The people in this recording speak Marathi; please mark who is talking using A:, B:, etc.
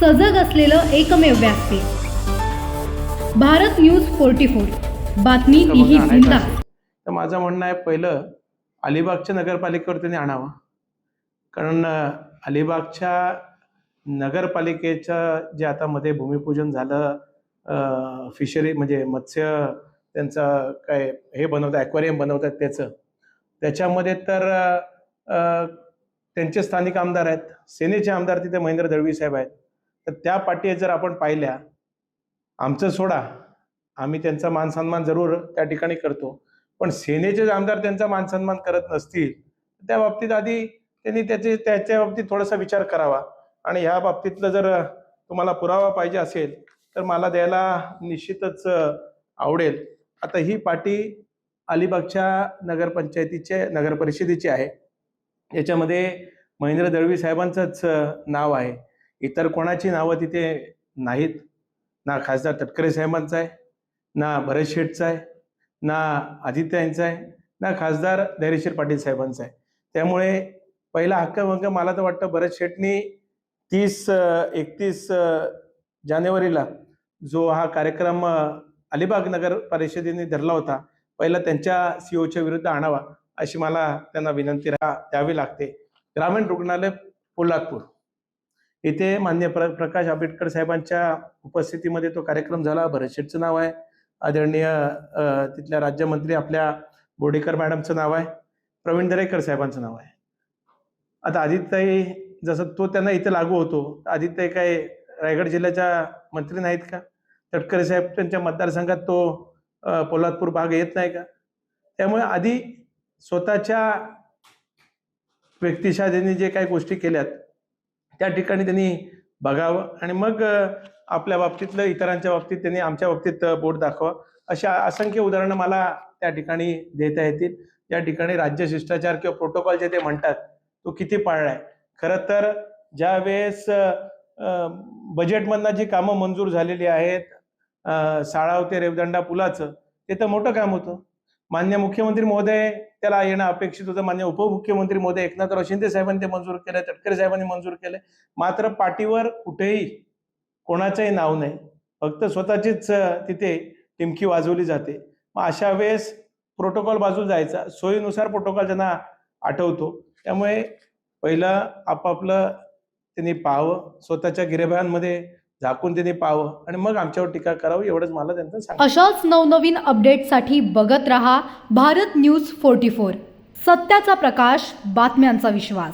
A: सजग असलेलं एकमेव व्यासपीठ भारत न्यूज फोर्टी फोर. बातमी
B: तर
A: जिंदा
B: माझं म्हणणं आहे पहिलं अलिबागच्या नगरपालिकेवर त्यांनी आणावा. कारण अलिबागच्या नगरपालिकेचं जे आता मध्ये भूमिपूजन झालं फिशरी म्हणजे मत्स्य त्यांचं काय हे बनवतं ॲक्वेरियम बनवतात त्याचं. त्याच्यामध्ये तर त्यांचे स्थानिक आमदार आहेत. सेनेचे आमदार तिथे महेंद्र दळवी साहेब आहेत. तर त्या पाठी जर आपण पाहिल्या आमचं सोडा आम्ही त्यांचा मान सन्मान जरूर त्या ठिकाणी करतो. पण सेनेचे आमदार त्यांचा मान सन्मान करत नसतील त्या बाबतीत आधी त्यांनी त्याचे त्याच्या बाबतीत थोडासा विचार करावा. आणि ह्या बाबतीतलं जर तुम्हाला पुरावा पाहिजे असेल तर मला द्यायला निश्चितच आवडेल. आता ही पाटी अलिबागच्या नगरपंचायतीचे नगरपरिषदेची आहे. याच्यामध्ये महेंद्र दळवी साहेबांचंच नाव आहे. इतर कोणाची नावं तिथे नाहीत. ना खासदार तटकरे साहेबांचं आहे ना भरत शेठचा आहे ना आदित्य यांचा आहे ना खासदार धैर्यशीर पाटील साहेबांचा आहे. त्यामुळे पहिला हक्कभंग मला तर वाटतं भरत शेठनी तीस एकतीस जानेवारीला जो हा कार्यक्रम अलिबाग नगर परिषदेने धरला होता पहिला त्यांच्या सीओच्या विरुद्ध आणावा अशी मला त्यांना विनंती राहा द्यावी लागते. ग्रामीण रुग्णालय पोलादपूर. इथे मान्य प्र प्रकाश आंबेडकर साहेबांच्या उपस्थितीमध्ये तो कार्यक्रम झाला. भरतशेठचं नाव आहे. आदरणीय तिथल्या राज्यमंत्री आपल्या बोडेकर मॅडमचं नाव आहे. प्रवीण दरेकर साहेबांचं नाव आहे. आता आदित्यताई जसं तो त्यांना इथे लागू होतो. आदित्यताई काय रायगड जिल्ह्याच्या मंत्री नाहीत का? तटकरे साहेब त्यांच्या मतदारसंघात तो पोलादपूर भाग येत नाही का? त्यामुळे आधी स्वतःच्या व्यक्तिशा त्यांनी जे काही गोष्टी केल्यात त्या ठिकाणी त्यांनी बघावं आणि मग आपल्या बाबतीतलं इतरांच्या बाबतीत त्यांनी आमच्या बाबतीत बोट दाखवा अशा असंख्य उदाहरणं मला त्या ठिकाणी देता येतील. या ठिकाणी राज्य शिष्टाचार किंवा प्रोटोकॉल जे ते म्हणतात तो किती पाळलाय. खरं तर ज्या वेळेस बजेटमधनं जी कामं मंजूर झालेली आहेत अ, साळाव ते रेवदंडा पुलाचं ते तर मोठं काम होतं. मान्य मुख्यमंत्री महोदय त्याला येणं अपेक्षित होतं. मान्य उपमुख्यमंत्री महोदय एकनाथराव शिंदे साहेबांनी ते मंजूर केलं तटकरे साहेबांनी मंजूर केलं मात्र पाठीवर कुठेही कोणाचंही नाव नाही. फक्त स्वतःचीच तिथे टिमकी वाजवली जाते. मग अशा वेळेस प्रोटोकॉल बाजू जायचा. सोयीनुसार प्रोटोकॉल त्यांना आठवतो. त्यामुळे पहिलं आपापलं त्यांनी पाहावं. स्वतःच्या गिरेबांमध्ये झाकून त्यांनी पाहावं आणि मग आमच्यावर टीका करावी एवढंच मला त्यांचं सांग
A: अशाच नवनवीन अपडेटसाठी बघत रहा भारत न्यूज फोर्टी फोर. सत्याचा प्रकाश बातम्यांचा विश्वास.